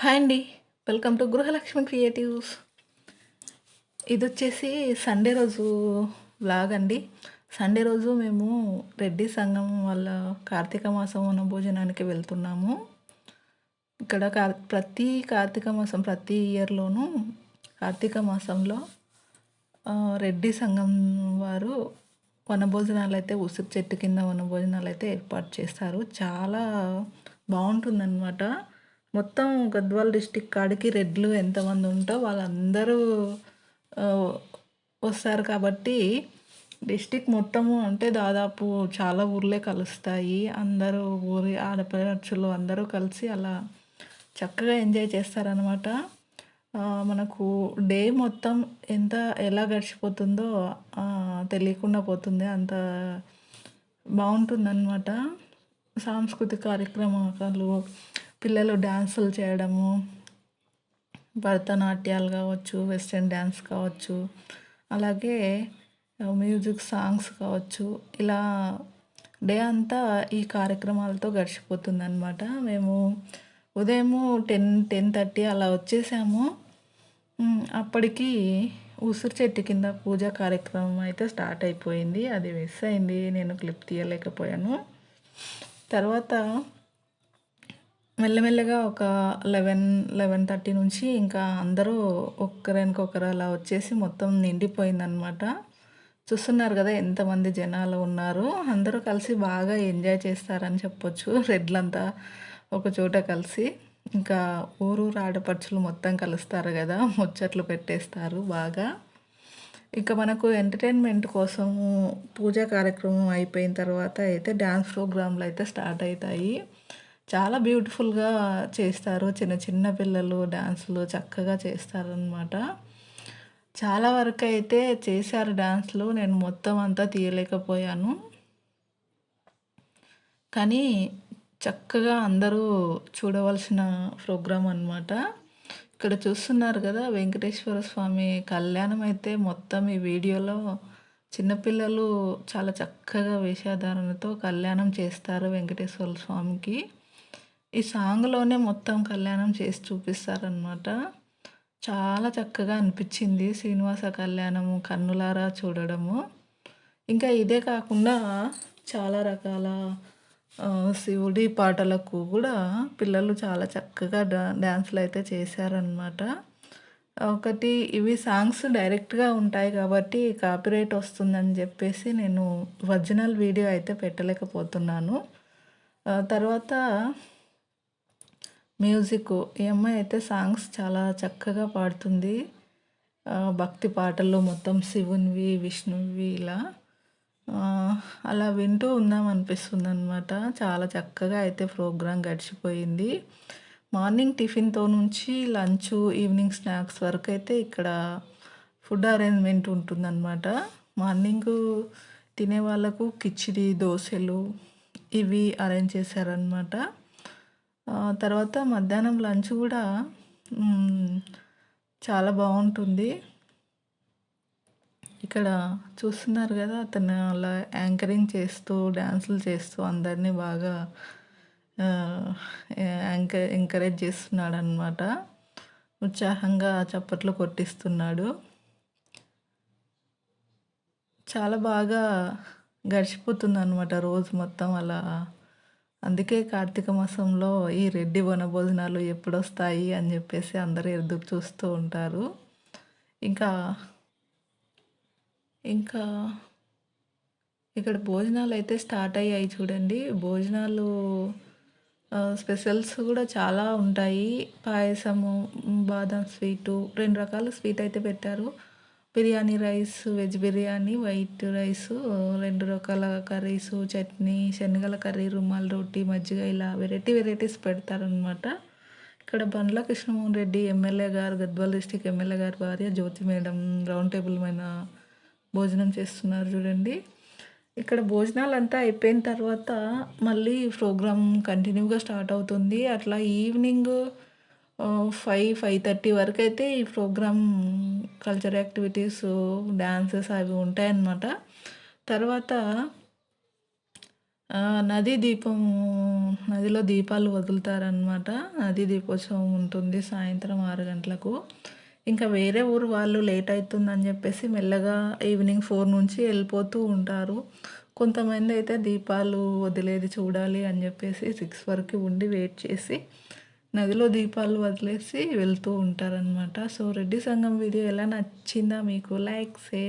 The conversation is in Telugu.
హాయ్ అండి. Welcome to Gruhalakshmi creatives. ఇది వచ్చేసి సండే రోజు వ్లాగ్ అండి. సండే రోజు మేము రెడ్డి సంఘం వాళ్ళ కార్తీక మాసం వన భోజనానికి వెళ్తున్నాము. ఇక్కడ కార్ ప్రతి కార్తీక మాసం ప్రతి ఇయర్లోనూ కార్తీక మాసంలో రెడ్డి సంఘం వారు వనభోజనాలు అయితే ఉసిరి చెట్టు కింద వనభోజనాలు అయితే ఏర్పాటు చేస్తారు. చాలా బాగుంటుందన్నమాట. మొత్తం గద్వాల్ డిస్టిక్ కాడికి రెడ్లు ఎంతమంది ఉంటో వాళ్ళందరూ వస్తారు కాబట్టి డిస్టిక్ మొత్తము అంటే దాదాపు చాలా ఊర్లే కలుస్తాయి. అందరూ ఊరి ఆడపడుచులు అందరూ కలిసి అలా చక్కగా ఎంజాయ్ చేస్తారనమాట మనకు డే మొత్తం ఎంత ఎలా గడిచిపోతుందో తెలియకుండా పోతుంది. అంత బాగుంటుందన్నమాట. సాంస్కృతిక కార్యక్రమాలు పిల్లలు డ్యాన్సులు చేయడము భరతనాట్యాలు కావచ్చు వెస్ట్రన్ డ్యాన్స్ కావచ్చు అలాగే మ్యూజిక్ సాంగ్స్ కావచ్చు. ఇలా డే అంతా ఈ కార్యక్రమాలతో గడిచిపోతుంది అనమాట మేము ఉదయము టెన్ టెన్ థర్టీ అలా వచ్చేసాము. అప్పటికి ఉసిరి చెట్టు కింద పూజ కార్యక్రమం అయితే స్టార్ట్ అయిపోయింది. అది మిస్ అయింది. నేను క్లిప్ తీయలేకపోయాను. తర్వాత మెల్లమెల్లగా ఒక లెవెన్ లెవెన్ థర్టీ నుంచి ఇంకా అందరూ ఒక్కరికొకరు అలా వచ్చేసి మొత్తం నిండిపోయిందనమాట. చూస్తున్నారు కదా ఎంతమంది జనాలు ఉన్నారు. అందరూ కలిసి బాగా ఎంజాయ్ చేస్తారని చెప్పొచ్చు. రెడ్లంతా ఒక చోట కలిసి ఇంకా ఊరూరు ఆడపడుచులు మొత్తం కలుస్తారు కదా ముచ్చట్లు పెట్టేస్తారు బాగా. ఇక మనకు ఎంటర్టైన్మెంట్ కోసము పూజా కార్యక్రమం అయిపోయిన తర్వాత అయితే డ్యాన్స్ ప్రోగ్రాంలు అయితే స్టార్ట్ అవుతాయి. చాలా బ్యూటిఫుల్గా చేస్తారు. చిన్న చిన్న పిల్లలు డ్యాన్సులు చక్కగా చేస్తారనమాట చాలా వరకు అయితే చేశారు డ్యాన్స్లు నేను మొత్తం అంతా తీయలేకపోయాను. కానీ చక్కగా అందరూ చూడవలసిన ప్రోగ్రాం అనమాట ఇక్కడ చూస్తున్నారు కదా వెంకటేశ్వర స్వామి కళ్యాణం అయితే మొత్తం ఈ వీడియోలో చిన్నపిల్లలు చాలా చక్కగా వేషధారణతో కళ్యాణం చేస్తారు వెంకటేశ్వర స్వామికి. ఈ సాంగ్లోనే మొత్తం కళ్యాణం చేసి చూపిస్తారనమాట చాలా చక్కగా అనిపించింది శ్రీనివాస కళ్యాణము కన్నులారా చూడడము. ఇంకా ఇదే కాకుండా చాలా రకాల శివుడి పాటలకు కూడా పిల్లలు చాలా చక్కగా డా డ్యాన్సులు అయితే చేశారనమాట ఒకటి ఇవి సాంగ్స్ డైరెక్ట్గా ఉంటాయి కాబట్టి కాపీరైట్ వస్తుందని చెప్పేసి నేను ఒరిజినల్ వీడియో అయితే పెట్టలేకపోతున్నాను. తర్వాత మ్యూజిక్. ఈ అమ్మాయి అయితే సాంగ్స్ చాలా చక్కగా పాడుతుంది. భక్తి పాటల్లో మొత్తం శివునివి విష్ణువి ఇలా. అలా వింటూ ఉందాం అనిపిస్తుంది అనమాట చాలా చక్కగా అయితే ప్రోగ్రాం గడిచిపోయింది. మార్నింగ్ టిఫిన్తో నుంచి లంచ్ ఈవినింగ్ స్నాక్స్ వరకు అయితే ఇక్కడ ఫుడ్ అరేంజ్మెంట్ ఉంటుందన్నమాట. మార్నింగ్ తినే వాళ్ళకు కిచిడి దోశలు ఇవి అరేంజ్ చేశారనమాట తర్వాత మధ్యాహ్నం లంచ్ కూడా చాలా బాగుంటుంది. ఇక్కడ చూస్తున్నారు కదా అతను అలా యాంకరింగ్ చేస్తూ డ్యాన్సులు చేస్తూ అందరినీ బాగా యాంకర్ ఎంకరేజ్ చేస్తున్నాడు అనమాట ఉత్సాహంగా చప్పట్లు కొట్టిస్తున్నాడు. చాలా బాగా గడిచిపోతుంది అనమాట రోజు మొత్తం అలా. అందుకే కార్తీక మాసంలో ఈ రెడ్డి వనభోజనాలు ఎప్పుడొస్తాయి అని చెప్పేసి అందరూ ఎదురు చూస్తూ ఉంటారు. ఇంకా ఇంకా ఇక్కడ భోజనాలు అయితే స్టార్ట్ అయ్యాయి చూడండి. భోజనాలు స్పెషల్స్ కూడా చాలా ఉంటాయి. పాయసము బాదం స్వీటు రెండు రకాల స్వీట్ అయితే పెట్టారు. Biryani rice veg biryani white rice రెండు రకాల కర్రీస్ చట్నీ శనగల కర్రీ రుమాల్ రోటీ మజ్జిగ ఇలా వెరైటీ వెరైటీస్ పెడతారనమాట ఇక్కడ బండ్ల కృష్ణమోహన్ రెడ్డి ఎమ్మెల్యే గారు గద్వాల్ డిస్టిక్ ఎమ్మెల్యే గారి భార్య జ్యోతి మేడం రౌండ్ టేబుల్ మీద భోజనం చేస్తున్నారు చూడండి. ఇక్కడ భోజనాలు అంతా అయిపోయిన తర్వాత మళ్ళీ ప్రోగ్రామ్ కంటిన్యూగా స్టార్ట్ అవుతుంది. అట్లా ఈవినింగ్ ఫైవ్ ఫైవ్ థర్టీ వరకు అయితే ఈ ప్రోగ్రామ్ కల్చర్ యాక్టివిటీస్ డ్యాన్సెస్ అవి ఉంటాయన్నమాట. తర్వాత నదీ దీపం నదిలో దీపాలు వదులుతారనమాట నదీ దీపోత్సవం ఉంటుంది సాయంత్రం ఆరు గంటలకు. ఇంకా వేరే ఊరు వాళ్ళు లేట్ అవుతుందని చెప్పేసి మెల్లగా ఈవినింగ్ ఫోర్ నుంచి వెళ్ళిపోతూ ఉంటారు. కొంతమంది అయితే దీపాలు వదిలేది చూడాలి అని చెప్పేసి సిక్స్ వరకు ఉండి వెయిట్ చేసి నదిలో దీపాలు వదిలేసి వెళ్తూ ఉంటారనమాట సో రెడ్డి సంఘం వీడియో ఎలా నచ్చిందా మీకు? Like share